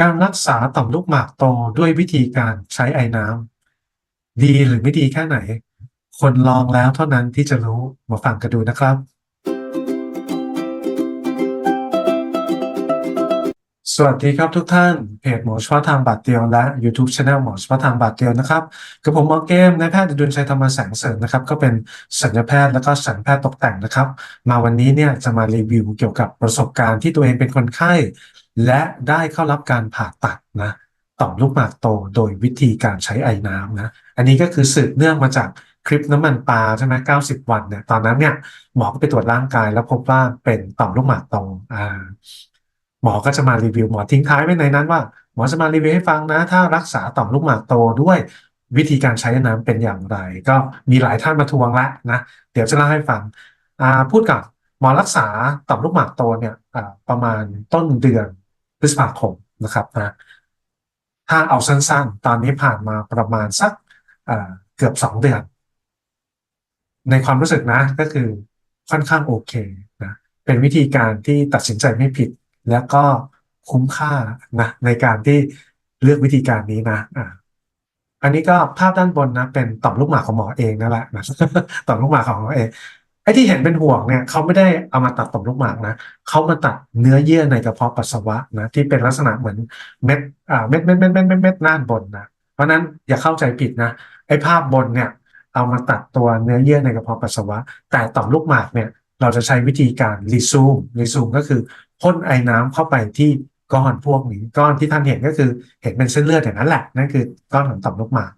การรักษาต่อมลูกหมากโตด้วยวิธีการใช้ไอน้ำดีหรือไม่ดีแค่ไหน คนลองแล้วเท่านั้นที่จะรู้มาฟังกันดูนะครับ สวัสดีครับทุกท่าน เพจหมอเฉพาทางบาดเดียวและ YouTube Channel หมอเฉพาทางบาดเดียวนะครับกับผมหมอเกมนายแพทย์ดุลชัยธรรมแสงเสริมนะครับ ก็เป็นศัลยแพทย์แล้วก็ศัลยแพทย์ตกแต่งนะครับ มาวันนี้เนี่ยจะมารีวิวเกี่ยวกับประสบการณ์ที่ตัวเองเป็นคนไข้ และได้เข้ารับการผ่าตัดนะต่อมลูกหมากโตโดยวิธีการใช้ไอน้ำนะอันนี้ก็คือสืบเนื่องมาจากคลิปน้ำมันปลาใช่ไหม90วันเนี่ยตอนนั้นเนี่ยหมอก็ไปตรวจร่างกาย แล้วพบว่าเป็นต่อมลูกหมากโตอ่าหมอก็จะมารีวิวหมอทิ้งท้ายไว้ในนั้นว่า หมอจะมารีวิวให้ฟังนะ ถ้ารักษาต่อมลูกหมากโตด้วยวิธีการใช้น้ำเป็นอย่างไร ก็มีหลายท่านมาทวงแล้วนะ เดี๋ยวจะเล่าให้ฟังอ่าพูดกับหมอรักษาต่อมลูกหมากโตเนี่ยประมาณต้นเดือน พฤษภาคมนะครับนะถ้าเอาสั้นๆ ตอนนี้ผ่านมาประมาณสักเกือบสองเดือน ในความรู้สึกนะก็คือค่อนข้างโอเคนะเป็นวิธีการที่ตัดสินใจไม่ผิด แล้วก็คุ้มค่านะในการที่เลือกวิธีการนี้นะอ่าอันนี้ก็ภาพด้านบนนะเป็นต่อมลูกหมากของหมอเองนั่นแหละนะต่อมลูกหมากของหมอเอง ไอ้ที่เห็นเป็นห่วงเนี่ยเขาไม่ได้เอามาตัดต่อมลูกหมากนะเขามาตัดเนื้อเยื่อในกระเพาะปัสสาวะนะที่เป็นลักษณะเหมือนเม็ดอ่าเม็ดเม็ดเม็ดเม็ดเม็ดเม็ดด้านบนนะเพราะนั้นอย่าเข้าใจผิดนะไอ้ภาพบนเนี่ยเอามาตัดตัวเนื้อเยื่อในกระเพาะปัสสาวะ แต่ต่อมลูกหมากเนี่ยเราจะใช้วิธีการรีซูมรีซูมก็คือพ่นไอ้น้ำเข้าไปที่ก้อนพวกนี้ก้อนที่ท่านเห็นก็คือเห็นเป็นเส้นเลือดอย่างนั้นแหละนั่นคือก้อนของต่อมลูกหมาก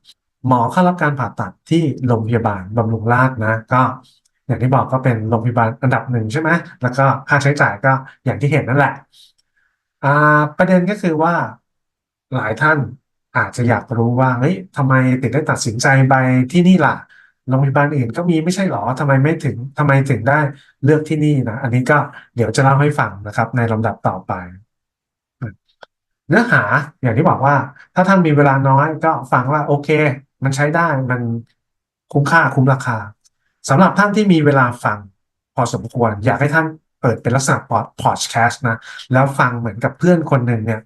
หมอเข้ารับการผ่าตัดที่โรงพยาบาลบำรุงราษฎร์นะก็ อย่างที่บอกก็เป็นโรงพยาบาลอันดับหนึ่งใช่ไหมแล้วก็ค่าใช้จ่ายก็อย่างที่เห็นนั่นแหละอ่าประเด็นก็คือว่าหลายท่านอาจจะอยากรู้ว่าเฮ้ยทำไมถึงได้ตัดสินใจไปที่นี่ล่ะโรงพยาบาลอื่นก็มีไม่ใช่หรอทำไมไม่ถึงทำไมถึงได้เลือกที่นี่นะอันนี้ก็เดี๋ยวจะเล่าให้ฟังนะครับ ในลำดับต่อไป เนื้อหาอย่างที่บอกว่า ถ้าท่านมีเวลาน้อยก็ฟังว่าโอเค มันใช้ได้มันคุ้มค่าคุ้มราคา สำหรับท่านที่มีเวลาฟังพอสมควร อยากให้ท่านเปิดเป็นลักษณะพอดพอดแคสต์นะ แล้วฟังเหมือนกับเพื่อนคนหนึ่งเนี่ย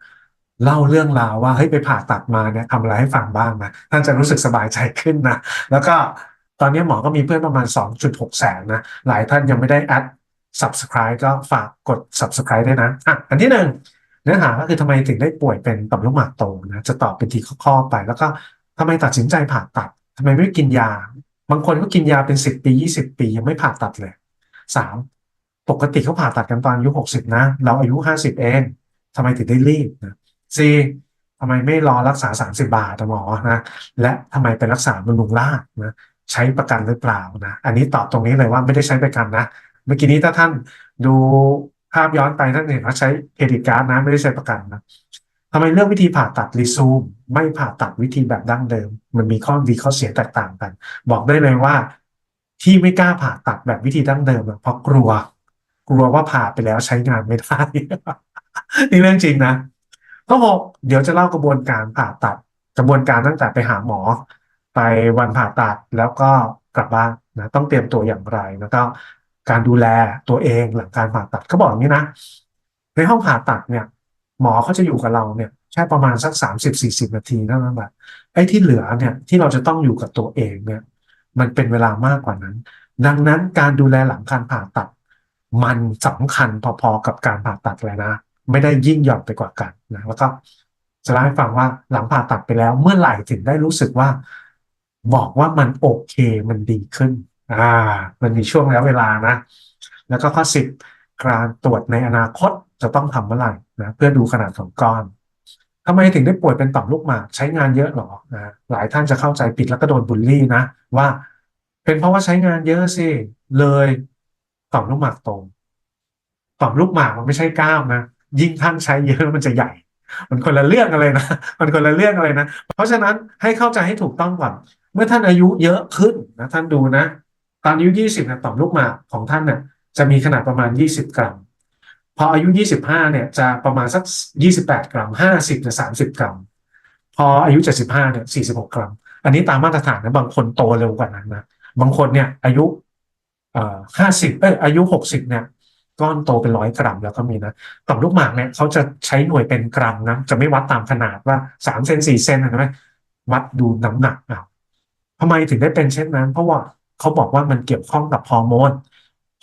เล่าเรื่องราวว่าเฮ้ยไปผ่าตัดมาเนี่ยทำอะไรให้ฟังบ้างนะท่านจะรู้สึกสบายใจขึ้นนะ แล้วก็ตอนนี้หมอก็มีเพื่อนประมาณ 2.6 แสนนะ หลายท่านยังไม่ได้แอด subscribe ก็ฝากกด subscribe ด้นะอะอันที่หนึ่งเนื้อหาก็คือทำไมถึงได้ป่วยเป็นต่อมลูกหมากโตนะ จะตอบเป็นทีข้อๆไป แล้วก็ทำไมตัดสินใจผ่าตัดทำไมไม่กินยา บางคนก็กินยาเป็นสิบปียี่สิบปียังไม่ผ่าตัดเลยสามปกติเขาผ่าตัดกันตอนอายุหกสิบนะ เราอายุห้าสิบเองทำไมถึงได้รีบนะสี่ทำไมไม่รอรักษาสามสิบาทอหมอนะและทำไมไปรักษาบำรุงราษฎร์นะใช้ประกันหรือเปล่านะอันนี้ตอบตรงนี้เลยว่าไม่ได้ใช้ประกันนะเมื่อกี้นี้ถ้าท่านดูภาพย้อนไปท่านเห็นว่าใช้เครดิตการ์ดนะไม่ได้ใช้ประกันนะ ทำไมเลือกวิธีผ่าตัดรีซูม ไม่ผ่าตัดวิธีแบบดั้งเดิม มันมีข้อดีข้อเสียแตกต่างกัน บอกได้เลยว่า ที่ไม่กล้าผ่าตัดแบบวิธีดั้งเดิมเพราะกลัว กลัวว่าผ่าไปแล้วใช้งานไม่ได้นี่เรื่องจริงนะข้อหกเดี๋ยวจะเล่ากระบวนการผ่าตัด กระบวนการตั้งแต่ไปหาหมอ ไปวันผ่าตัดแล้วก็กลับบ้านนะต้องเตรียมตัวอย่างไรแล้วก็การดูแลตัวเองหลังการผ่าตัดเขาบอกอย่างนี้นะในห้องผ่าตัดเนี่ย หมอเขาจะอยู่กับเราเนี่ยแค่ประมาณสักสามสิบสี่สิบนาทีเท่านั้นแหละไอ้ที่เหลือเนี่ยที่เราจะต้องอยู่กับตัวเองเนี่ยมันเป็นเวลามากกว่านั้น ดังนั้นการดูแลหลังการผ่าตัด มันสำคัญพอๆกับการผ่าตัดเลยนะ ไม่ได้ยิ่งหย่อนไปกว่ากันนะแล้วก็จะเล่าให้ฟังว่าหลังผ่าตัดไปแล้ว เมื่อไหร่ถึงได้รู้สึกว่า บอกว่ามันโอเคมันดีขึ้นอ่ามันมีช่วงระยะเวลานะ แล้วก็ข้อสิบการตรวจในอนาคต จะต้องทำเมื่อไหร่นะเพื่อดูขนาดของก้อนทำไมถึงได้ป่วยเป็นต่อมลูกหมากใช้งานเยอะหรอนะหลายท่านจะเข้าใจผิดแล้วก็โดนบูลลี่นะว่าเป็นเพราะว่าใช้งานเยอะสิเลยต่อมลูกหมากโตต่อมลูกหมากมันไม่ใช่ก้ามนะยิ่งท่านใช้เยอะมันจะใหญ่ มันคนละเรื่องอะไรนะมันคนละเรื่องอะไรนะ เพราะฉะนั้นให้เข้าใจให้ถูกต้องก่อนเมื่อท่านอายุเยอะขึ้นนะท่านดูนะ ตอนอายุยี่สิบนะต่อมลูกหมากของท่านเนี่ยจะมีขนาดประมาณยี่สิบกรัม พออายุยี่สิบห้าเนี่ยจะประมาณสักยี่สิบแปดกรัมห้าสิบจะสามสิบกรัม พออายุเจ็ดสิบห้าเนี่ยสี่สิบหกรัม อันนี้ตามมาตรฐานนะบางคนโตเร็วกว่านั้นนะบางคนเนี่ยอายุเอ่อห้าสิบเอออายุหกสิบเนี่ยก้อนโตเป็นร้อยกรัมแล้วก็มีนะต่อมลูกหมากเนี่ยเขาจะใช้หน่วยเป็นกรัมนะจะไม่วัดตามขนาดว่าสามเซนสี่เซนเห็นไหมวัดดูน้ำหนักเอาทำไมถึงได้เป็นเช่นนั้น เพราะว่าเขาบอกว่ามันเกี่ยวข้องกับฮอร์โมน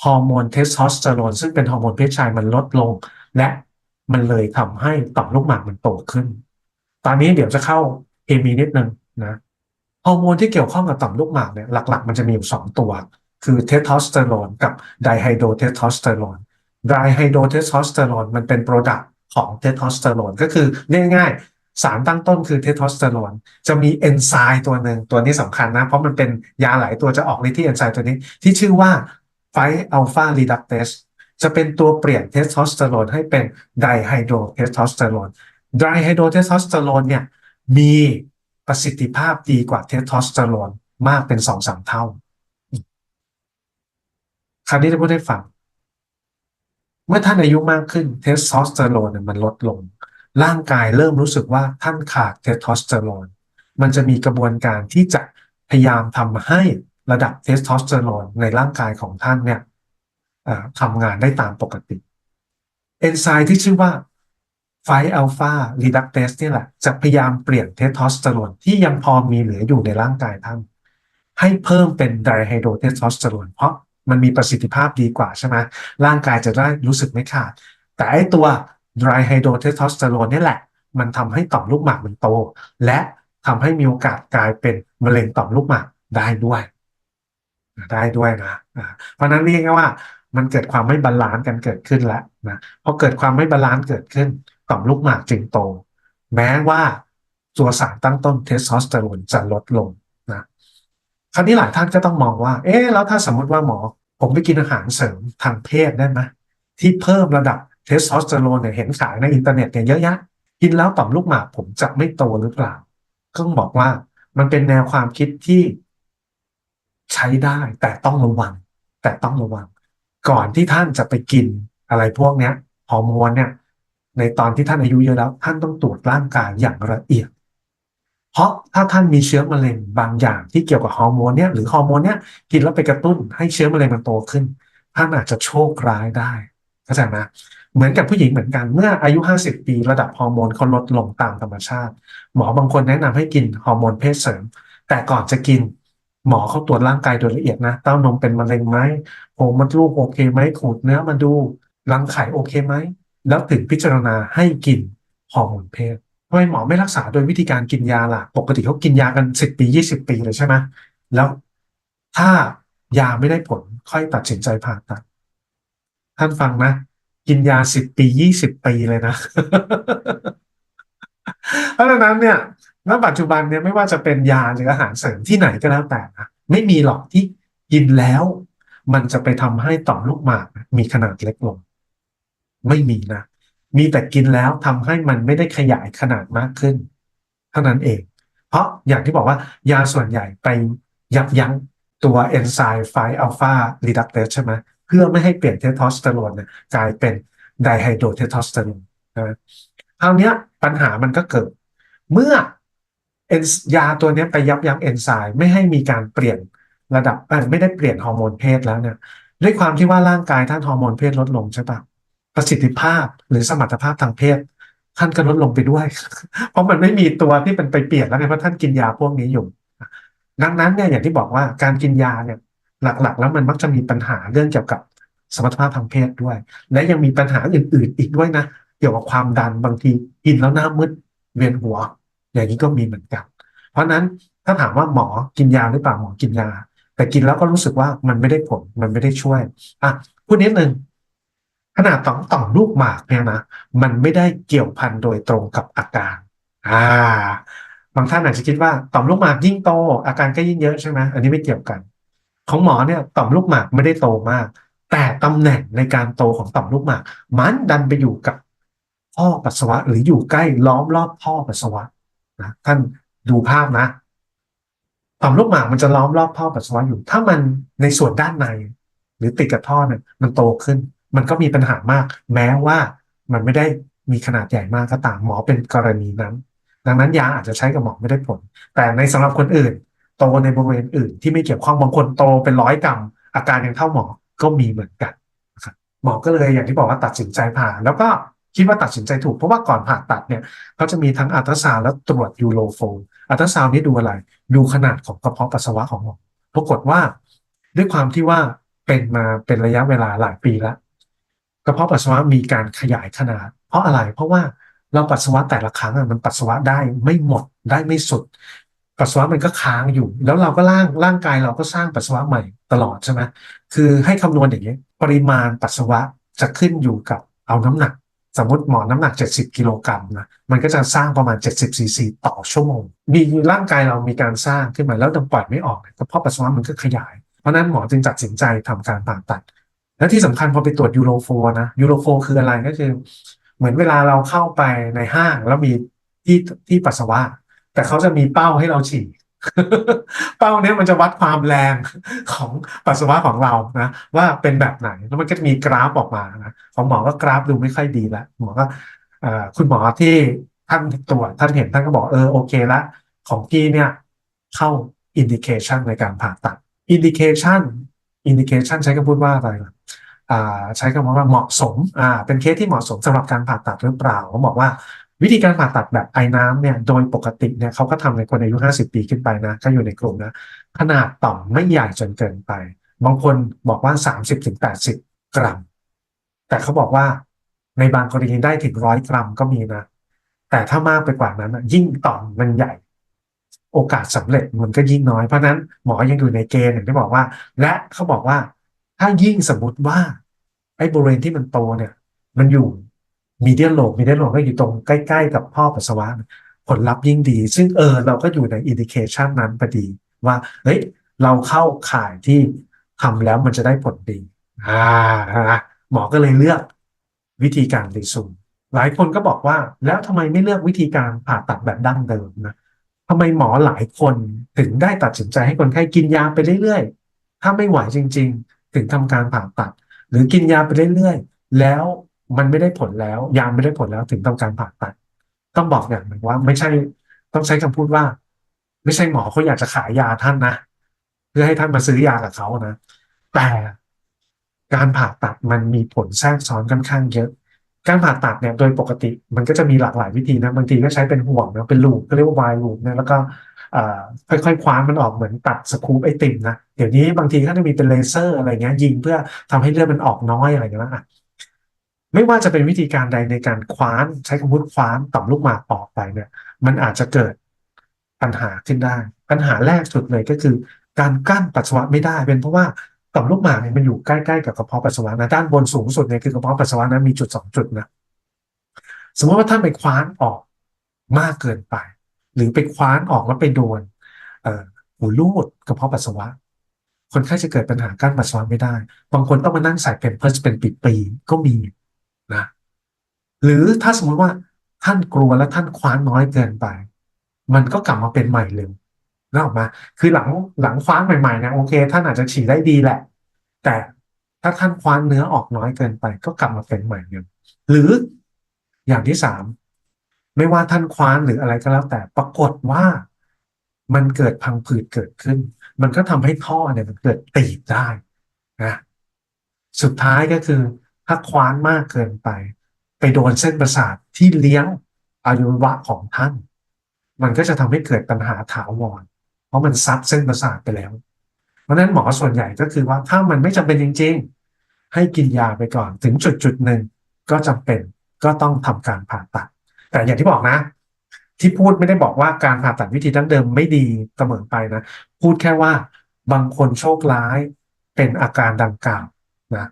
ฮอร์โมนเทสโทสเตอโรนซึ่งเป็นฮอร์โมนเพศชายมันลดลง และมันเลยทำให้ต่อมลูกหมากมันโตขึ้น ตอนนี้เดี๋ยวจะเข้าเคมีนิดนึงนะฮอร์โมนที่เกี่ยวข้องกับต่อมลูกหมากเนี่ยหลัก ๆ มันจะมีอยู่สองตัว คือเทสโทสเตอโรนกับไดไฮโดรเทสโทสเตอโรนไดไฮโดรเทสโทสเตอโรนมันเป็นโปรดักต์ของเทสโทสเตอโรนก็คือเรียกง่ายๆ สารตั้งต้นคือเทสโทสเตอโรนจะมีเอนไซม์ตัวหนึ่งตัวนี้สำคัญนะ เพราะมันเป็นยาหลายตัวจะออกฤทธิ์ที่เอนไซม์ตัวนี้ที่ชื่อว่า ไฟอัลฟารีดักเตสจะเป็นตัวเปลี่ยนเทสโทสเตอโรนให้เป็นไดไฮโดรเทสโทสเตอโรนไดไฮโดรเทสโทสเตอโรนเนี่ยมีประสิทธิภาพดีกว่าเทสโทสเตอโรนมากเป็นสองสามเท่า คราวนี้จะพูดให้ฟัง เมื่อท่านอายุมากขึ้นเทสโทสเตอโรนมันลดลง ร่างกายเริ่มรู้สึกว่าท่านขาดเทสโทสเตอโรนมันจะมีกระบวนการที่จะพยายามทำให้ ระดับเทสโทสเตอโรนในร่างกายของท่านเนี่ยทำงานได้ตามปกติ เอนไซม์ที่ชื่อว่าไฟอัลฟารีดักเตสนี่แหละ จะพยายามเปลี่ยนเทสโทสเตอโรนที่ยังพอมีเหลืออยู่ในร่างกายท่าน ให้เพิ่มเป็นไดไฮโดรเทสโทสเตอโรนเพราะมันมีประสิทธิภาพดีกว่าใช่ไหมร่างกายจะได้รู้สึกไม่ขาด แต่ไอตัวไดไฮโดรเทสโทสเตอโรนนี่แหละ มันทำให้ต่อมลูกหมากมันโต และทำให้มีโอกาสกลายเป็นมะเร็งต่อมลูกหมากได้ด้วย ได้ด้วยนะเพราะนั้นเรียกง่ายว่ามันเกิดความไม่บาลานซ์กันเกิดขึ้นแล้วนะพอเกิดความไม่บาลานซ์เกิดขึ้นต่อมลูกหมากจึงโต แม้ว่าตัวสารตั้งต้นเทสโทสเตอโรนจะลดลงนะคราวนี้หลายท่านก็ต้องมองว่า เอ๊ะแล้วถ้าสมมติว่าหมอ ผมไปกินอาหารเสริมทางเพศได้ไหมที่เพิ่มระดับเทสโทสเตอโรนเนี่ยเห็นขายในอินเทอร์เน็ตเนี่ยเยอะแยะกินแล้วต่อมลูกหมากผมจะไม่โตหรือเปล่าก็ต้องบอกว่ามันเป็นแนวความคิดที่ ใช้ได้แต่ต้องระวัง แต่ต้องระวัง ก่อนที่ท่านจะไปกินอะไรพวกเนี้ยฮอร์โมนเนี่ย ในตอนที่ท่านอายุเยอะแล้ว ท่านต้องตรวจร่างกายอย่างละเอียด เพราะถ้าท่านมีเชื้อมะเร็งบางอย่างที่เกี่ยวกับฮอร์โมนเนี่ยหรือฮอร์โมนเนี่ยกินแล้วไปกระตุ้นให้เชื้อมะเร็งมันโตขึ้น ท่านอาจจะโชคร้ายได้เข้าใจไหมเหมือนกับผู้หญิงเหมือนกันเมื่ออายุ 50 ปีระดับฮอร์โมนเขาลดลงตามธรรมชาติ หมอบางคนแนะนำให้กินฮอร์โมนเพศเสริม แต่ก่อนจะกิน หมอเขาตรวจร่างกายโดยละเอียดนะเต้านมเป็นมะเร็งไหมโพรงมดลูกโอเคไหมขูดเนื้อมาดูรังไข่โอเคไหมแล้วถึงพิจารณาให้กินฮอร์โมนเพศทำไมหมอไม่รักษาโดยวิธีการกินยาล่ะ ปกติเขากินยากันสิบปียี่สิบปีเลยใช่ไหมแล้วถ้ายาไม่ได้ผลค่อยตัดสินใจผ่าตัดท่านฟังนะ กินยาสิบปียี่สิบปีเลยนะ เพราะฉะนั้นเนี่ย ณปัจจุบันเนี่ยไม่ว่าจะเป็นยาหรืออาหารเสริมที่ไหนก็แล้วแต่นะไม่มีหรอกที่กินแล้ว มันจะไปทำให้ต่อมลูกหมากมีขนาดเล็กลง ไม่มีนะ มีแต่กินแล้วทำให้มันไม่ได้ขยายขนาดมากขึ้น เท่านั้นเอง เพราะอย่างที่บอกว่ายาส่วนใหญ่ไปยับยั้งตัวเอนไซม์ไฟอัลฟารีดักเตสใช่ไหมเพื่อไม่ให้เปลี่ยนเทสโทสเตอโรนกลายเป็นไดไฮโดรเทสโทสเตอโรนนะคราวนี้ปัญหามันก็เกิด เมื่อ เอนยาตัวนี้ไปยับยั้งเอนไซม์ไม่ให้มีการเปลี่ยนระดับไม่ได้เปลี่ยนฮอร์โมนเพศแล้วเนี่ยด้วยความที่ว่าร่างกายท่านฮอร์โมนเพศลดลงใช่ปะประสิทธิภาพหรือสมรรถภาพทางเพศ ท่านก็ลดลงไปด้วย เพราะมันไม่มีตัวที่เป็นไปเปลี่ยนแล้วไงเพราะท่านกินยาพวกนี้อยู่ดังนั้นเนี่ยอย่างที่บอกว่าการกินยาเนี่ยหลักๆ แล้วมันมักจะมีปัญหาเรื่องเกี่ยวกับสมรรถภาพทางเพศด้วย และยังมีปัญหาอื่นๆ อีกด้วยนะ เกี่ยวกับความดันบางทีกินแล้วหน้ามืดเวียนหัว อย่างนี้ก็มีเหมือนกัน เพราะฉะนั้นถ้าถามว่าหมอกินยาหรือเปล่าหมอกินยา แต่กินแล้วก็รู้สึกว่ามันไม่ได้ผลมันไม่ได้ช่วยอะพูดนิดนึงขนาดต่อมต่อมลูกหมากเนี่ยนะมันไม่ได้เกี่ยวพันโดยตรงกับอาการอ่าบางท่านอาจจะคิดว่าต่อมลูกหมากยิ่งโต อาการก็ยิ่งเยอะใช่ไหมอันนี้ไม่เกี่ยวกัน ของหมอเนี่ยต่อมลูกหมากไม่ได้โตมาก แต่ตำแหน่งในการโตของต่อมลูกหมาก มันดันไปอยู่กับท่อปัสสาวะหรืออยู่ใกล้ล้อมรอบท่อปัสสาวะ นะท่านดูภาพนะต่อมลูกหมากมันจะล้อมรอบท่อปัสสาวะอยู่ ถ้ามันในส่วนด้านใน หรือติดกับท่อเนี่ยมันโตขึ้น มันก็มีปัญหามาก แม้ว่ามันไม่ได้มีขนาดใหญ่มากก็ตามหมอเป็นกรณีนั้น ดังนั้นยาอาจจะใช้กับหมอไม่ได้ผล แต่ในสำหรับคนอื่น โตในบริเวณอื่น ที่ไม่เกี่ยวข้องบางคนโตเป็นร้อยกรัมอาการยังเท่าหมอก็มีเหมือนกันหมอก็เลยอย่างที่บอกว่าตัดสินใจผ่าแล้วก็ คิดว่าตัดสินใจถูกเพราะว่าก่อนผ่าตัดเนี่ยเขาจะมีทั้งอัลตราซาวด์และตรวจยูโรโฟมอัลตราซาวด์นี่ดูอะไรดูขนาดของกระเพาะปัสสาวะของหมอปรากฏว่า ด้วยความที่ว่าเป็นมาเป็นระยะเวลาหลายปีแล้วกระเพาะปัสสาวะมีการขยายขนาด เพราะอะไรเพราะว่าเราปัสสาวะแต่ละครั้งอะมันปัสสาวะได้ไม่หมดได้ไม่สุด ปัสสาวะมันก็ค้างอยู่ แล้วเราก็ร่างร่างกายเราก็สร้างปัสสาวะใหม่ตลอดใช่ไหมคือให้คำนวณอย่างนี้ ปริมาณปัสสาวะจะขึ้นอยู่กับเอาน้ำหนัก สมมติหมอน้ำหนัก 70 กิโลกรัมนะมันก็จะสร้างประมาณ 70ซีซีต่อชั่วโมง มีร่างกายเรามีการสร้างขึ้นมาแล้วยังปล่อยไม่ออกเนี่ยกระเพาะปัสสาวะมันก็ขยาย เพราะนั้นหมอจึงตัดสินใจทำการผ่าตัด และที่สำคัญพอไปตรวจยูโรโฟนะยูโรโฟคืออะไรก็คือ เหมือนเวลาเราเข้าไปในห้างแล้วมีที่ที่ปัสสาวะ แต่เขาจะมีเป้าให้เราฉี่ เป้าเนี้ยมันจะวัดความแรงของปัสสาวะของเรานะว่าเป็นแบบไหนแล้วมันก็จะมีกราฟออกมานะของหมอก็กราฟดูไม่ค่อยดีละหมอก็คุณหมอที่ท่านตรวจท่านเห็นท่านก็บอกเออโอเคละของพี่เนี่ยเข้าอินดิเคชันในการผ่าตัดอินดิเคชันอินดิเคชันใช้คำพูดว่าอะไรล่ะอ่าใช้คำว่าเหมาะสมอ่าเป็นเคสที่เหมาะสมสำหรับการผ่าตัดหรือเปล่าเขาบอกว่า วิธีการผ่าตัดแบบไอ้น้ำเนี่ยโดยปกติเนี่ยเขาก็ทำในคนอายุ 50 ปีขึ้นไปนะก็อยู่ในกลุ่มนะ ขนาดต่อมไม่ใหญ่จนเกินไป บางคนบอกว่า 30-80 กรัม แต่เขาบอกว่าในบางกรณีได้ถึงร้อยกรัมก็มีนะ แต่ถ้ามากไปกว่านั้นยิ่งต่อมมันใหญ่ โอกาสสำเร็จมันก็ยิ่งน้อย เพราะฉะนั้นหมอยังอยู่ในเกณฑ์อย่างที่บอกว่า และเขาบอกว่าถ้ายิ่งสมมติว่าไอ้บริเวณที่มันโตเนี่ย มันอยู่ มีเดียโลมีเดียโลก็อยู่ตรงใกล้ ๆ กับพ่อปัสสาวะผลลัพธ์ยิ่งดี ซึ่งเออเราก็อยู่ในอินดิเคชันนั้นพอดี ว่าเฮ้ยเราเข้าข่ายที่ทำแล้วมันจะได้ผลดีอ่านะหมอก็เลยเลือกวิธีการรีซูมหลายคนก็บอกว่าแล้วทำไมไม่เลือกวิธีการผ่าตัดแบบดั้งเดิมนะทำไมหมอหลายคนถึงได้ตัดสินใจให้คนไข้กินยาไปเรื่อยๆ ถ้าไม่ไหวจริง ๆ ถึงทำการผ่าตัด หรือกินยาไปเรื่อยๆ แล้ว มันไม่ได้ผลแล้ว ยาไม่ได้ผลแล้วถึงทำการผ่าตัด ต้องบอกอย่างหนึ่งว่า ไม่ใช่ต้องใช้คำพูดว่า ไม่ใช่หมอเขาอยากจะขายยาท่านนะเพื่อให้ท่านมาซื้อยากับเขานะแต่การผ่าตัดมันมีผลแทรกซ้อนค่อนข้างเยอะ การผ่าตัดเนี่ยโดยปกติ มันก็จะมีหลากหลายวิธีนะบางทีก็ใช้เป็นห่วงนะเป็นลูปก็เรียกว่าวายลูปนะแล้วก็ค่อยๆคว้านมันออกเหมือนตัดสกูปไอติมนะเดี๋ยวนี้บางทีก็จะมีเป็นเลเซอร์อะไรเงี้ยยิงเพื่อทำให้เลือดมันออกน้อยอะไรเงี้ยนะ ไม่ว่าจะเป็นวิธีการใดในการคว้านใช้คำพูดคว้านต่อมลูกหมากออกไปเนี่ย มันอาจจะเกิดปัญหาขึ้นได้ ปัญหาแรกสุดเลยก็คือ การกั้นปัสสาวะไม่ได้ เป็นเพราะว่าต่อมลูกหมากเนี่ยมันอยู่ใกล้ๆกับกระเพาะปัสสาวะนะด้านบนสูงสุดเนี่ยคือกระเพาะปัสสาวะนั้นมีจุดสองจุดนะสมมติว่าท่านไปคว้านออกมากเกินไป หรือไปคว้านออกแล้วไปโดนหูรูดกระเพาะปัสสาวะ คนไข้จะเกิดปัญหากั้นปัสสาวะไม่ได้ บางคนต้องมานั่งใส่เป็นเพิร์สเป็นปีๆก็มี นะ หรือถ้าสมมติว่าท่านกลัวและท่านคว้านน้อยเกินไป มันก็กลับมาเป็นใหม่เร็วนึกออกมา คือหลังหลังคว้านใหม่ๆนะโอเค ท่านอาจจะฉี่ได้ดีแหละ แต่ถ้าท่านคว้านเนื้อออกน้อยเกินไป ก็กลับมาเป็นใหม่เร็วหรืออย่างที่สามไม่ว่าท่านคว้านหรืออะไรก็แล้ว แต่ปรากฏว่ามันเกิดพังผืดเกิดขึ้น มันก็ทำให้ท่อเนี่ยมันเกิดตีบได้นะสุดท้ายก็คือ ถ้าคว้านมากเกินไป ไปโดนเส้นประสาทที่เลี้ยงอวัยวะของท่าน มันก็จะทำให้เกิดปัญหาถาวร เพราะมันซับเส้นประสาทไปแล้ว เพราะนั้นหมอส่วนใหญ่ก็คือว่าถ้ามันไม่จำเป็นจริง ๆ ให้กินยาไปก่อนถึงจุดจุดหนึ่งก็จำเป็นก็ต้องทำการผ่าตัด แต่อย่างที่บอกนะ ที่พูดไม่ได้บอกว่าการผ่าตัดวิธีดั้งเดิมไม่ดีเสมอไปนะ พูดแค่ว่าบางคนโชคร้ายเป็นอาการดังกล่าวนะ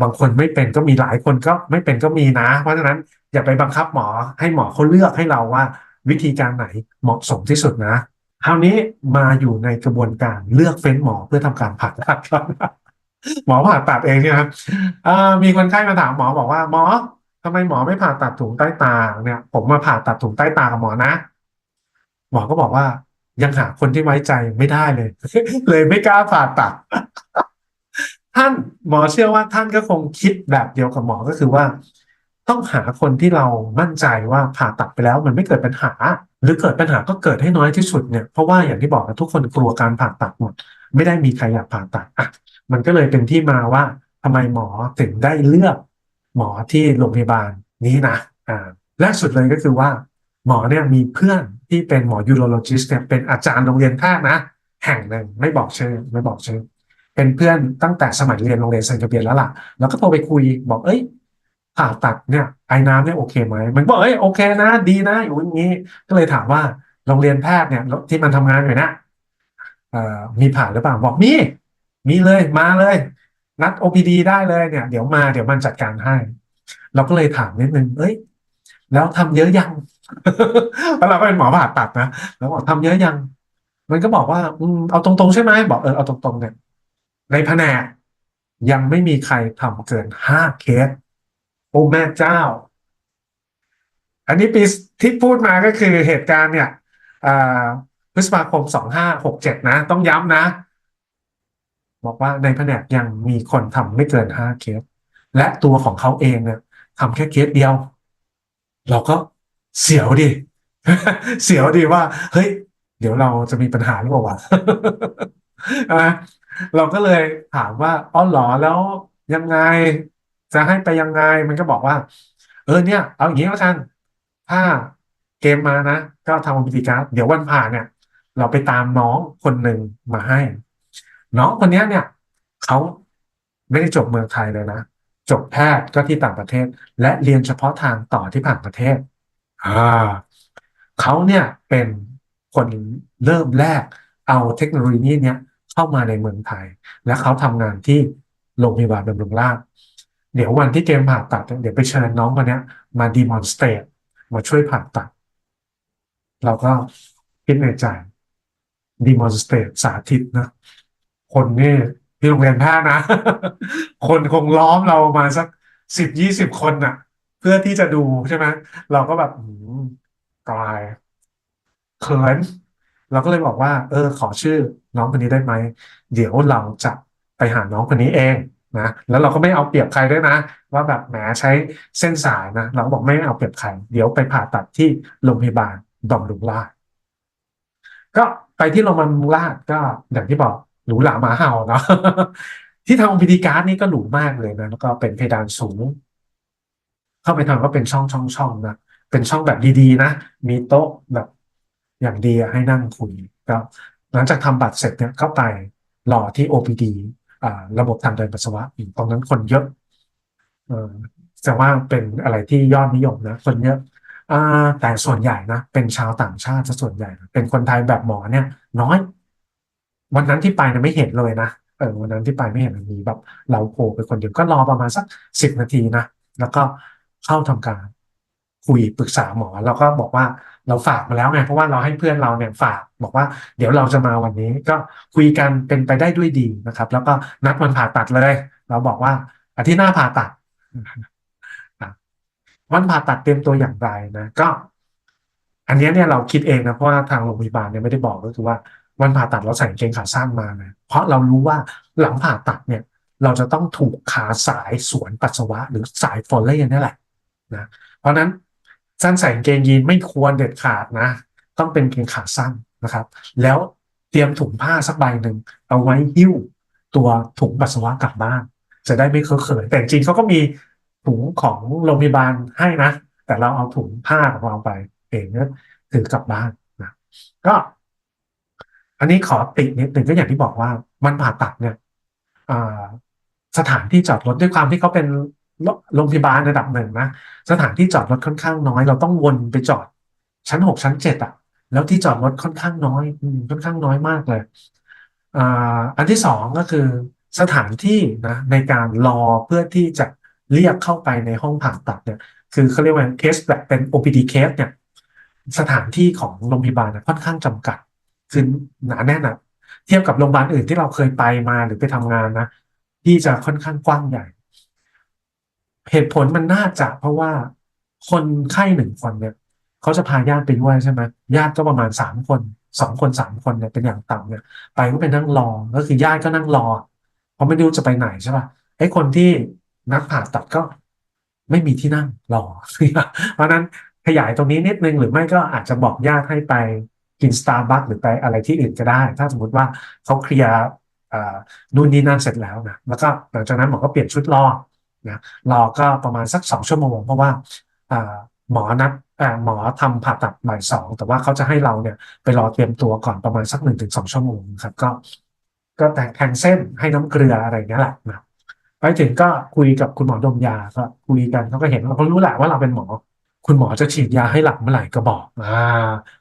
บางคนไม่เป็นก็มีหลายคนก็ไม่เป็นก็มีนะ เพราะฉะนั้นอย่าไปบังคับหมอให้หมอเขาเลือกให้เราว่า วิธีการไหนเหมาะสมที่สุดนะคราวนี้มาอยู่ในกระบวนการเลือกเฟ้นหมอเพื่อทำการผ่าตัดหมอผ่าตัดเองเนี่ยครับมีคนไข้มาถามหมอบอกว่าหมอทำไมหมอไม่ผ่าตัดถุงใต้ตาเนี่ย ผมมาผ่าตัดถุงใต้ตากับหมอนะ หมอก็บอกว่ายังหาคนที่ไว้ใจไม่ได้เลย เลยไม่กล้าผ่าตัด ท่านหมอเชื่อว่าท่านก็คงคิดแบบเดียวกับหมอก็คือว่า ต้องหาคนที่เรามั่นใจว่าผ่าตัดไปแล้วมันไม่เกิดปัญหา หรือเกิดปัญหาก็เกิดให้น้อยที่สุดเนี่ยเพราะว่าอย่างที่บอกนทุกคนกลัวการผ่าตัดหมดไม่ได้มีใครอยากผ่าตัดอะมันก็เลยเป็นที่มาว่าทำไมหมอถึงได้เลือก หมอที่โรงพยาบาลนี้นะอ่าแรกสุดเลยก็คือว่า หมอเนี่ยมีเพื่อนที่เป็นหมอยูโรโลจิสเนี่ยเป็นอาจารย์โรงเรียนแพทย์นะ แห่งหนึ่งไม่บอกชื่อไม่บอกชื่อ เป็นเพื่อนตั้งแต่สมัยเรียนโรงเรียนเซนต์เบียนแล้วล่ะ แล้วก็โทรไปคุยบอกเอ้ยผ่าตัดเนี่ยไอ้น้ำเนี่ยโอเคไหมมันบอกเอ้ยโอเคนะ ดีนะอยู่อย่างนี้ ก็เลยถามว่าโรงเรียนแพทย์เนี่ยที่มันทำงานอยู่เนะเอ่อมีผ่าหรือเปล่าบอกมี มีเลยมาเลย นัด OPD ได้เลยเนี่ย เดี๋ยวมาเดี๋ยวมันจัดการให้ เราก็เลยถามนิดนึงเอ้ย แล้วทำเยอะยังแล้วเราก็เป็นหมอผ่าตัดนะแล้วบอกทำเยอะยัง มันก็บอกว่า อืมเอาตรงๆใช่ไหมบอกเออเอาตรงๆเนี่ย ในแผนกยังไม่มีใครทำเกินห้าเคส โอ้แม่เจ้า อันนี้ปีที่พูดมาก็คือเหตุการณ์เนี่ยพฤษภาคมสองห้าหกเจ็ดนะ ต้องย้ำนะ บอกว่าในแผนกยังมีคนทำไม่เกินห้าเคส และตัวของเขาเองเนี่ยทำแค่เคสเดียว เราก็เสียวดิ เสียวดิว่า เฮ้ย เดี๋ยวเราจะมีปัญหาหรือเปล่าวะอะ เราก็เลยถามว่าอ๋อหรอแล้วยังไง จะให้ไปยังไง มันก็บอกว่า เออเนี่ย เอาอย่างนี้แล้วกันถ้าเกมมานะ ก็ทำวิธีการดเดี๋ยววันผ่านเนี่ย เราไปตามน้องคนหนึ่งมาให้ น้องคนนี้เนี่ยเขาไม่ได้จบเมืองไทยเลยนะจบแพทย์ก็ที่ต่างประเทศ และเรียนเฉพาะทางต่อที่ต่างประเทศอ่าเขาเนี่ยเป็นคนเริ่มแรกเอาเทคโนโลยีเนี้ย เข้ามาในเมืองไทย และเขาทำงานที่โรงพยาบาลบำรุงราษฎร์เดี๋ยววันที่เกมผ่าตัด เดี๋ยวไปเชิญน้องคนนี้มาดีมอนสเตรตมาช่วยผ่าตัด เราก็คิดในใจดีมอนสเตรตสาธิตนะ คนนี่ที่โรงเรียนแพทย์นะ คนคงล้อมเรามาสักสิบยี่สิบคนน่ะ เพื่อที่จะดูใช่ไหมเราก็แบบอืมกายเขิน เราก็เลยบอกว่า เออ ขอชื่อน้องคนนี้ได้ไหม เดี๋ยวเราจะไปหาน้องคนนี้เองนะแล้วเราก็ไม่เอาเปรียบใครด้วยนะ ว่าแบบแหมใช้เส้นสายนะ เราก็บอกไม่เอาเปรียบใคร เดี๋ยวไปผ่าตัดที่โรงพยาบาลบำรุงราษก็ไปที่โรงพยาบาลบำรุงราษก็อย่างที่บอกหรูหราหมาเห่าเนาะที่ทำพิธีการนี่ก็หรูมากเลยนะแล้วก็เป็นเพดานสูง เข้าไปทำก็เป็นช่องช่องช่องนะเป็นช่องแบบดีๆนะ มีโต๊ะแบบ อย่างดีอะให้นั่งคุยก็หลังจากทำบัตรเสร็จเนี่ยก็ไปรอที่ OPD ระบบทางเดินปัสสาวะอีกตรงนั้นคนเยอะเออแต่ว่าเป็นอะไรที่ยอดนิยมนะคนเยอะอแต่ส่วนใหญ่นะ เป็นชาวต่างชาติซะส่วนใหญ่ เป็นคนไทยแบบหมอเนี่ย น้อย วันนั้นที่ไปเนี่ยไม่เห็นเลยนะเออวันนั้นที่ไปไม่เห็นมีแบบ เราโผล่ไปคนเดียวก็รอประมาณสักสิบนาทีนะแล้วก็เข้าทำการคุยปรึกษาหมอ แล้วก็บอกว่า เราฝากมาแล้วไงเพราะว่าเราให้เพื่อนเราเนี่ยฝากบอกว่า เดี๋ยวเราจะมาวันนี้ก็คุยกันเป็นไปได้ด้วยดีนะครับ แล้วก็นัดวันผ่าตัดเลย เราบอกว่าอาทิตย์หน้าผ่าตัดวันผ่าตัดเตรียมตัวอย่างไรนะก็ อันนี้เนี่ยเราคิดเองนะเพราะว่าทางโรงพยาบาลเนี่ยไม่ได้บอกก็คือว่าวันผ่าตัดเราใส่เกงขาสั้นมานะเพราะเรารู้ว่าหลังผ่าตัดเนี่ย เราจะต้องถูกขาสายสวนปัสสาวะ หรือสายฟอลเล่นี่แหละนะเพราะนั้น สั้นใส่กางเกงยีนไม่ควรเด็ดขาดนะ ต้องเป็นเกงขาสั้นนะครับ แล้วเตรียมถุงผ้าสักใบหนึ่งเอาไว้หิ้วตัวถุงปัสสาวะกลับบ้านจะได้ไม่เคอะเขินแต่จริงเขาก็มีถุงของโรงพยาบาลให้นะ แต่เราเอาถุงผ้าของเราไป เองเนี่ยถือกลับบ้านนะก็ อันนี้ขอตินิดหนึ่งก็อย่างที่บอกว่ามันผ่าตัดเนี่ยสถานที่จอดรถด้วยความที่เขาเป็น โรงพยาบาลระดับหนึ่งนะสถานที่จอดรถค่อนข้างน้อย เราต้องวนไปจอด ชั้นหกชั้นเจ็ดอะ แล้วที่จอดรถค่อนข้างน้อยค่อนข้างน้อยมากเลยอันที่สองก็คือสถานที่นะในการรอเพื่อที่จะเรียกเข้าไปในห้องผ่าตัดเนี่ย คือเขาเรียกว่าเคสแบบเป็น OPD เคสเนี่ยสถานที่ของโรงพยาบาลค่อนข้างจำกัดคือหนาแน่นอะเทียบกับโรงพยาบาลอื่นที่เราเคยไปมาหรือไปทำงานนะที่จะค่อนข้างกว้างใหญ่ เหตุผลมันน่าจะเพราะว่าคนไข้หนึ่งคนเนี่ยเขาจะพาญาติไปด้วยใช่ไหมญาติก็ประมาณสามคนสองคนสามคนเนี่ยเป็นอย่างต่ำเนี่ย ไปก็เป็นนั่งรอก็คือญาติก็นั่งรอเพราะไม่รู้จะไปไหนใช่ป่ะไอ้คนที่นักผ่าตัดก็ไม่มีที่นั่งรอ เพราะนั้นขยายตรงนี้นิดนึงหรือไม่ก็อาจจะบอกญาติให้ไปกินสตาร์บัคหรือไปอะไรที่อื่นก็ได้ ถ้าสมมติว่าเขาเคลียร์นู่นนี่นั่นเสร็จแล้วนะแล้วก็หลังจากนั้นหมอก็เปลี่ยนชุดรอ นะรอก็ประมาณสักสองชั่วโมง เพราะว่าหมอนัดหมอทำผ่าตัดบ่ายสองแต่ว่าเขาจะให้เราเนี่ยไปรอเตรียมตัวก่อนประมาณสักหนึ่งถึงสองชั่วโมงครับ ก็ ก็แต่แทงเส้นให้น้ำเกลืออะไรเงี้ยแหละนะไปถึงก็คุยกับคุณหมอดมยาก็คุยกันเขาก็เห็นเราก็รู้แหละว่าเราเป็นหมอ คุณหมอจะฉีดยาให้หลับเมื่อไหร่ก็บอกอ่า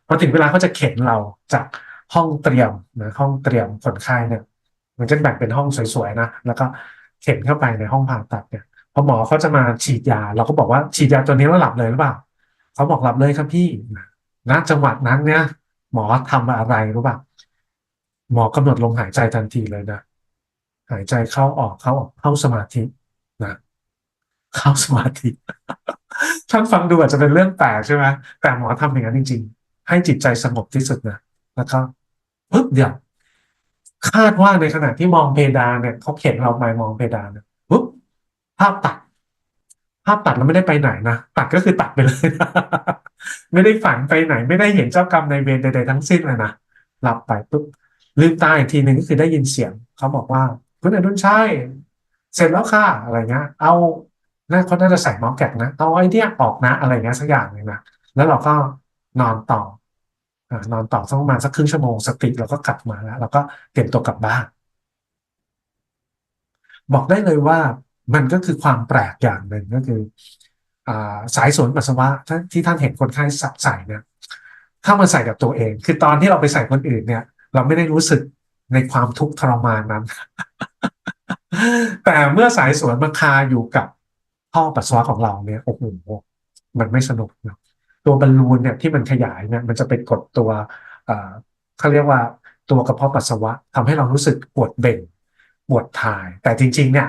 พอถึงเวลาเขาจะเข็นเราจากห้องเตรียมนะห้องเตรียมคนไข้เนี่ยมันจะแบ่งเป็นห้องสวยๆนะแล้วก็เข็นเข้าไปในห้องผ่าตัดเนี่ย พอหมอเขาจะมาฉีดยา เราก็บอกว่าฉีดยาตัวนี้แล้วหลับเลยหรือเปล่าเขาบอกหลับเลยครับพี่ณจังหวะนั้นเนี่ย หมอทำอะไรรู้ป่ะหมอกำหนดลมหายใจทันทีเลยนะหายใจเข้าออกเข้าออกเข้าสมาธินะเข้าสมาธิท่านฟังดูอาจจะเป็นเรื่องแปลกใช่ไหมแต่หมอทำอย่างนั้นจริง ๆ ให้จิตใจสงบที่สุดนะแล้วก็ปึ๊บเดี๋ยวคาดว่าในขณะที่มองเพดานเนี่ยเขาเข็นเราไปมองเพดานเนี่ย ภาพตัด ภาพตัดแล้วไม่ได้ไปไหนนะ ตัดก็คือตัดไปเลยนะไม่ได้ฝันไปไหน ไม่ได้เห็นเจ้ากรรมในเวรใดๆทั้งสิ้นเลยนะหลับไปปุ๊บลืมตาอีกทีหนึ่งก็คือได้ยินเสียง เขาบอกว่าคุณอนุชัยเสร็จแล้วค่ะอะไรเงี้ยเอาน่าเขาน่าจะใส่เมาส์แกะนะเอาไอ้เนี่ยออกนะ อะไรเงี้ยสักอย่างหนึ่งนะแล้วเราก็นอนต่ออนอนต่อสักประมาณสักครึ่งชั่วโมงสติเราก็กลับมาแล้วเราก็เตรียมตัวกลับบ้านบอกได้เลยว่า มันก็คือความแปลกอย่างหนึ่งก็คืออสายสวนปัสสาวะที่ท่านเห็นคนไข้ใส่เนี่ยถ้ามาใส่กับตัวเอง คือตอนที่เราไปใส่คนอื่นเนี่ย เราไม่ได้รู้สึกในความทุกข์ทรมานนั้น แต่เมื่อสายสวนมาคาอยู่กับท่อปัสสาวะของเราเนี่ยโอ้โหมันไม่สนุกนะตัวบอลลูนเนี่ยที่มันขยายเนี่ยมันจะไปกดตัวเขาเรียกว่าตัวกระเพาะปัสสาวะทำให้เรารู้สึกปวดเบ่งปวดถ่าย แต่จริงๆเนี่ย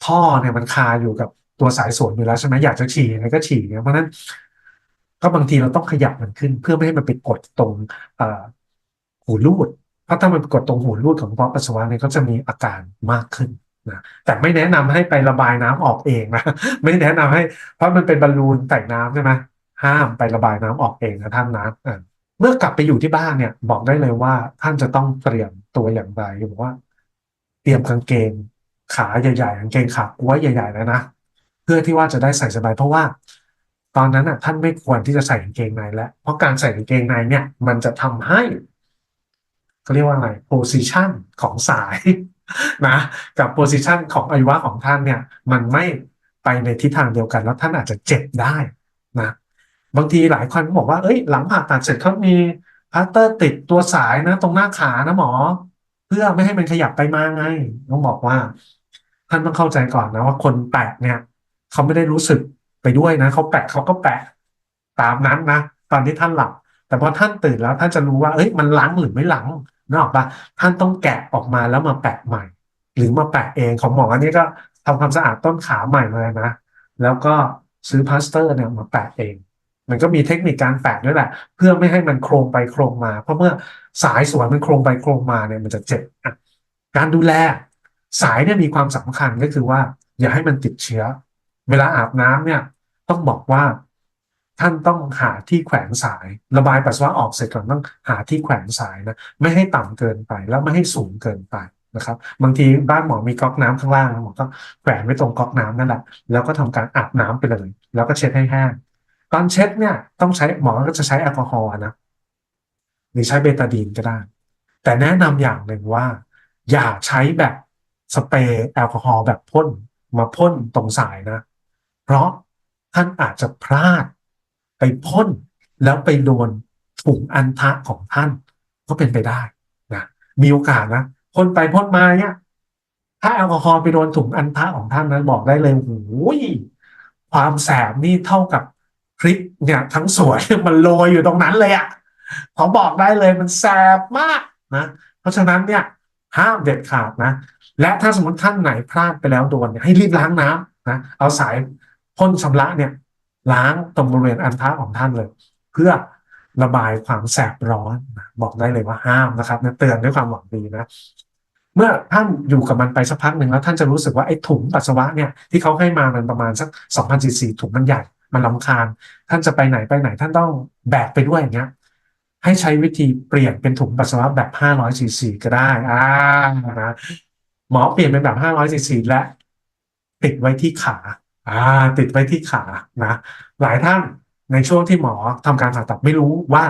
ท่อเนี่ยมันคาอยู่กับตัวสายสวนอยู่แล้วใช่ไหมอยากจะฉี่อะไรก็ฉี่เนี่ยเพราะนั้น ก็บางทีเราต้องขยับมันขึ้น เพื่อไม่ให้มันไปกดตรงหูรูดเพราะถ้ามันกดตรงหูรูดของกระเพาะปัสสาวะเนี่ยก็จะมีอาการมากขึ้นนะแต่ไม่แนะนำให้ไประบายน้ำออกเองนะไม่แนะนำให้ เพราะมันเป็นบอลลูนแต่งน้ำใช่ไหมห้ามไประบายน้ำออกเองนะท่านนะอะเมื่อกลับไปอยู่ที่บ้านเนี่ย บอกได้เลยว่าท่านจะต้องเตรียมตัวอย่างไรบอกว่า เตรียมกางเกง ขาใหญ่ๆกางเกงขาก้วยใหญ่ๆแล้วนะเพื่อที่ว่าจะได้ใส่สบายเพราะว่า ตอนนั้นอะ ท่านไม่ควรที่จะใส่กางเกงในแล้วเพราะการใส่กางเกงในเนี่ย มันจะทำให้เขาเรียกว่าอะไร position ของสายนะ กับ position ของอวัยวะของท่านเนี่ย มันไม่ไปในทิศทางเดียวกัน แล้วท่านอาจจะเจ็บได้นะบางทีหลายคนก็บอกว่า เอ้ย หลังผ่าตัดเสร็จเขามีพลาสเตอร์ติดตัวสายนะ ตรงหน้าขานะหมอ เพื่อไม่ให้มันขยับไปมาไงต้องบอกว่า ท่านต้องเข้าใจก่อนนะว่าคนแปะเนี่ยเขาไม่ได้รู้สึกไปด้วยนะเขาแปะเขาก็แปะตามนั้นนะตอนที่ท่านหลับ แต่พอท่านตื่นแล้วท่านจะรู้ว่า เอ้ยมันล้างหรือไม่ล้างนึกออกปะท่านต้องแกะออกมาแล้วมาแปะใหม่ หรือมาแปะเองของหมออันนี้ก็ทำความสะอาดต้นขาใหม่เลยนะ แล้วก็ซื้อพลาสเตอร์เนี่ยมาแปะเอง มันก็มีเทคนิคการแปะด้วยแหละ เพื่อไม่ให้มันโครงไปโครงมา เพราะเมื่อสายสวนมันโครงไปโครงมาเนี่ยมันจะเจ็บการดูแล สายเนี่ยมีความสำคัญก็คือว่า อย่าให้มันติดเชื้อ เวลาอาบน้ำเนี่ยต้องบอกว่า ท่านต้องหาที่แขวนสาย ระบายปัสสาวะออกเสร็จก่อนต้องหาที่แขวนสายนะไม่ให้ต่ำเกินไป แล้วไม่ให้สูงเกินไปนะครับ บางทีบ้านหมอมีก๊อกน้ำข้างล่างหมอก็แขวนไว้ตรงก๊อกน้ำนั่นแหละแล้วก็ทำการอาบน้ำไปเลย แล้วก็เช็ดให้แห้งตอนเช็ดเนี่ยต้องใช้หมอก็จะใช้แอลกอฮอล์นะหรือใช้เบตาดีนก็ได้ แต่แนะนำอย่างหนึ่งว่า อย่าใช้แบบ สเปรย์แอลกอฮอล์แบบพ่นมาพ่นตรงสายนะ เพราะท่านอาจจะพลาดไปพ่นแล้วไปโดนถุงอันทะของท่านก็เป็นไปได้นะมีโอกาสนะพ่นไปพ่นมาเนี่ยถ้าแอลกอฮอล์ไปโดนถุงอันทะของท่านนั้นบอกได้เลยโอ้ยความแสบนี่เท่ากับพริกเนี่ย ทั้งสวยมันโรยอยู่ตรงนั้นเลยอะ่ะขอบอกได้เลยมันแสบมากนะ เพราะฉะนั้นเนี่ยห้ามเด็ดขาดนะ และถ้าสมมติท่านไหนพลาดไปแล้วโดนเนี่ยให้รีบล้างน้ำนะเอาสายพ่นชำระเนี่ย ล้างตรงบริเวณอันทะของท่านเลย เพื่อระบายความแสบร้อนบอกได้เลยว่าห้ามนะครับเตือนด้วยความหวังดีนะเมื่อท่านอยู่กับมันไปสักพักหนึ่งแล้ว ท่านจะรู้สึกว่าไอ้ถุงปัสสาวะเนี่ยที่เขาให้มามันประมาณสัก2,000ซีซีถุงมันใหญ่มันลำคาญ ท่านจะไปไหนไปไหน ท่านต้องแบกไปด้วยอย่างเงี้ยให้ใช้วิธีเปลี่ยนเป็นถุงปัสสาวะแบบ 500ซีซีก็ได้อ่านะ หมอเปลี่ยนเป็นแบบ500ซีซีและติดไว้ที่ขา อ่า ติดไว้ที่ขานะ หลายท่านในช่วงที่หมอทำการผ่าตัดไม่รู้ว่า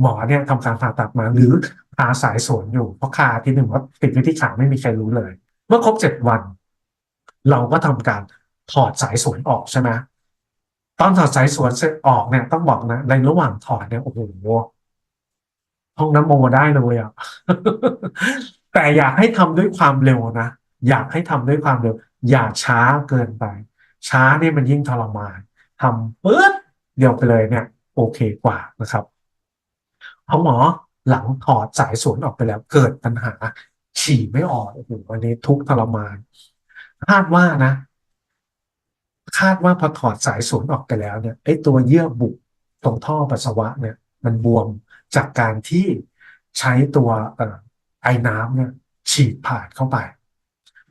หมอเนี่ยทำการผ่าตัดมาหรือพาสายสวนอยู่เพราะคาที่หนึ่งว่าติดไว้ที่ขาไม่มีใครรู้เลย เมื่อครบเจ็ดวัน เราก็ทำการถอดสายสวนออกใช่ไหมตอนถอดสายสวนเสร็จออกเนี่ยต้องบอกนะในระหว่างถอดเนี่ยโอ้โหห้องน้ำโมได้เลยอะ แต่อยากให้ทำด้วยความเร็วนะ อยากให้ทำด้วยความเร็ว อย่าช้าเกินไป ช้าเนี่ยมันยิ่งทรมานทำปึ๊บเดียวไปเลยเนี่ย โอเคกว่านะครับพอหมอหลังถอดสายสวนออกไปแล้วเกิดปัญหา ฉี่ไม่ออกโอ้โหวันนี้ทุกทรมาน คาดว่านะ คาดว่าพอถอดสายสวนออกไปแล้วเนี่ยไอ้ตัวเยื่อบุตรงท่อปัสสาวะเนี่ย มันบวมจากการที่ใช้ตัวเอ่อ ไอ้น้ำเนี่ยฉีดผ่านเข้าไป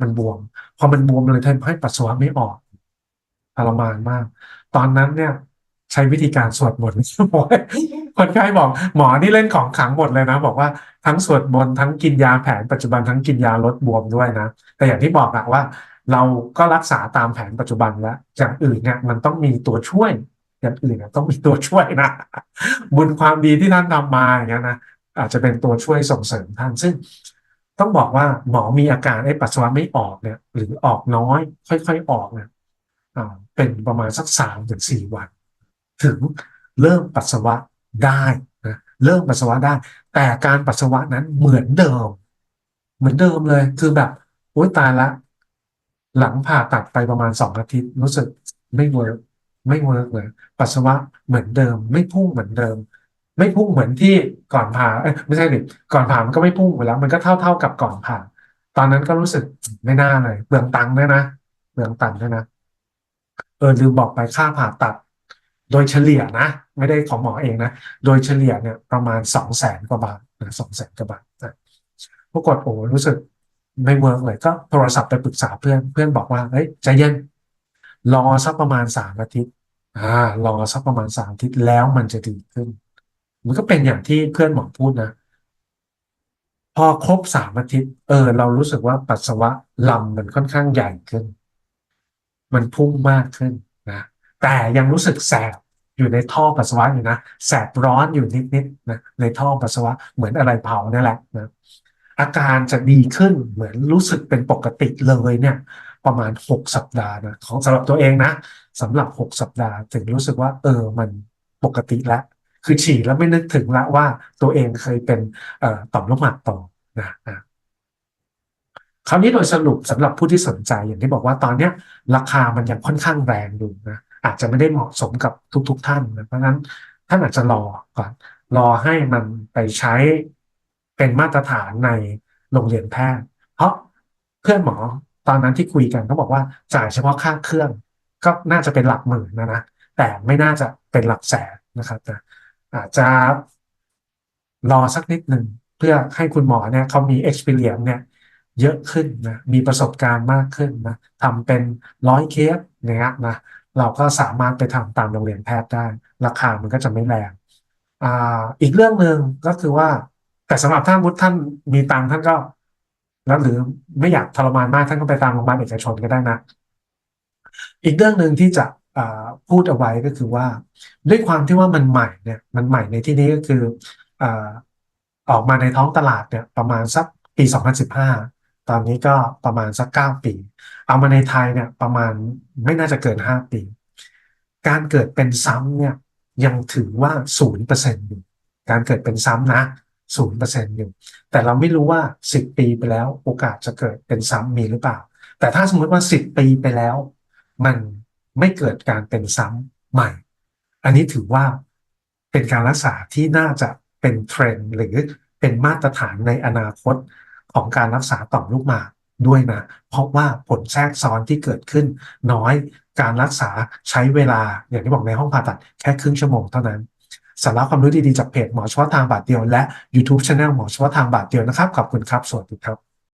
มันบวม พอมันบวมเลยทำให้ปัสสาวะไม่ออกทรมานมาก ตอนนั้นเนี่ย ใช้วิธีการสวดมนต์คนไข้บอกหมอนี่เล่นของขังหมดเลยนะ บอกว่าทั้งสวดมนต์ทั้งกินยาแผนปัจจุบันทั้งกินยาลดบวมด้วยนะ แต่อย่างที่บอกอะว่า เราก็รักษาตามแผนปัจจุบันแล้วอย่างอื่นเนี่ยมันต้องมีตัวช่วยอย่างอื่นต้องมีตัวช่วยนะ บุญความดีที่ท่านทำมาอย่างเงี้ยนะ อาจจะเป็นตัวช่วยส่งเสริมท่าน ซึ่งต้องบอกว่าหมอมีอาการไอ้ปัสสาวะไม่ออกเนี่ยหรือออกน้อย ค่อยๆออกเนี่ยเป็นประมาณสักสามถึงสี่วัน ถึงเริ่มปัสสาวะได้นะเริ่มปัสสาวะได้ แต่การปัสสาวะนั้นเหมือนเดิม เหมือนเดิมเลยคือแบบโอ๊ยตายละ หลังผ่าตัดไปประมาณสองอาทิตย์รู้สึกไม่เวิร์กไม่เวิร์กเลยปัสสาวะเหมือนเดิม ไม่พุ่งเหมือนเดิม ไม่พุ่งเหมือนที่ก่อนผ่าเอ้ยไม่ใช่ดิก่อนผ่ามันก็ไม่พุ่งอยู่แล้ว มันก็เท่าเท่ากับก่อนผ่า ตอนนั้นก็รู้สึกไม่น่าเลยเปลืองตังค์ด้วยนะเปลืองตังค์ด้วยนะเออลืมบอกไปค่าผ่าตัด โดยเฉลี่ยนะ ไม่ได้ของหมอเองนะ โดยเฉลี่ยเนี่ยประมาณสองแสนกว่าบาทนะสองแสนกว่าบาทนะปรากฏโอ้รู้สึกไม่เวิร์กเลยก็โทรศัพท์ไปปรึกษาเพื่อนเพื่อนบอกว่าเฮ้ยใจเย็นรอสักประมาณสามอาทิตย์อ่ารอสักประมาณสามอาทิตย์แล้วมันจะดีขึ้น มันก็เป็นอย่างที่เพื่อนหมอพูดนะ พอครบสามอาทิตย์ เออ เรารู้สึกว่าปัสสาวะลำมันค่อนข้างใหญ่ขึ้น มันพุ่งมากขึ้นนะแต่ยังรู้สึกแสบอยู่ในท่อปัสสาวะอยู่นะแสบร้อนอยู่นิดๆนะในท่อปัสสาวะเหมือนอะไรเผานั่นแหละนะอาการจะดีขึ้นเหมือนรู้สึกเป็นปกติเลยเนี่ย ประมาณหกสัปดาห์นะของสำหรับตัวเองนะสำหรับหกสัปดาห์ถึงรู้สึกว่า เออมันปกติแล้ว คือฉี่แล้วไม่นึกถึงละว่าตัวเองเคยเป็นต่อมลูกหมากโตนะนะคราวนี้โดยสรุปสำหรับผู้ที่สนใจอย่างที่บอกว่าตอนเนี้ย ราคามันยังค่อนข้างแรงอยู่นะอาจจะไม่ได้เหมาะสมกับทุกๆทท่านนะเพราะฉะนั้นท่านอาจจะรอก่อนรอให้มันไปใช้เป็นมาตรฐานในโรงเรียนแพทย์ เพราะเพื่อนหมอตอนนั้นที่คุยกันเขาบอกว่าจ่ายเฉพาะค่าเครื่อง ก็น่าจะเป็นหลักหมื่นนะนะแต่ไม่น่าจะเป็นหลักแสนนะครับนะ อาจจะรอสักนิดหนึ่งเพื่อให้คุณหมอเนี่ยเขามี experience เนี่ยเยอะขึ้นนะมีประสบการณ์มากขึ้นนะทำเป็นร้อยเคสเนี่ยนะเราก็สามารถไปทำตามโรงเรียนแพทย์ได้ ราคามันก็จะไม่แรงอ่าอีกเรื่องหนึ่งก็คือว่า แต่สำหรับท่านวุฒิท่านมีตังท่านก็ แล้วหรือไม่อยากทรมานมากท่านก็ไปตามโรงพยาบาลเอกชนก็ได้นะ อีกเรื่องหนึ่งที่จะ พูดเอาไว้ก็คือว่า ด้วยความที่ว่ามันใหม่เนี่ยมันใหม่ในที่นี้ก็คืออออกมาในท้องตลาดเนี่ยประมาณสักปี 2015 ตอนนี้ก็ประมาณสัก 9 ปี เอามาในไทยเนี่ยประมาณไม่น่าจะเกิน 5 ปี การเกิดเป็นซ้ำเนี่ยยังถือว่า 0%อยู่ การเกิดเป็นซ้ำนะ 0%อยู่ แต่เราไม่รู้ว่า 10 ปีไปแล้วโอกาสจะเกิดเป็นซ้ำมีหรือเปล่า แต่ถ้าสมมติว่า 10 ปีไปแล้ว มัน ไม่เกิดการเป็นซ้ำใหม่ อันนี้ถือว่าเป็นการรักษาที่น่าจะเป็นเทรนด์หรือเป็นมาตรฐานในอนาคตของการรักษาต่อมลูกหมากด้วยนะ เพราะว่าผลแทรกซ้อนที่เกิดขึ้น น้อยการรักษาใช้เวลาอย่างที่บอกในห้องผ่าตัดแค่ครึ่งชั่วโมงเท่านั้นสาระความรู้ดีๆจากเพจหมอเฉพาะทางบาทเดียวและ YouTube Channel หมอเฉพาะทางบาทเดียวนะครับ ขอบคุณครับ สวัสดีครับ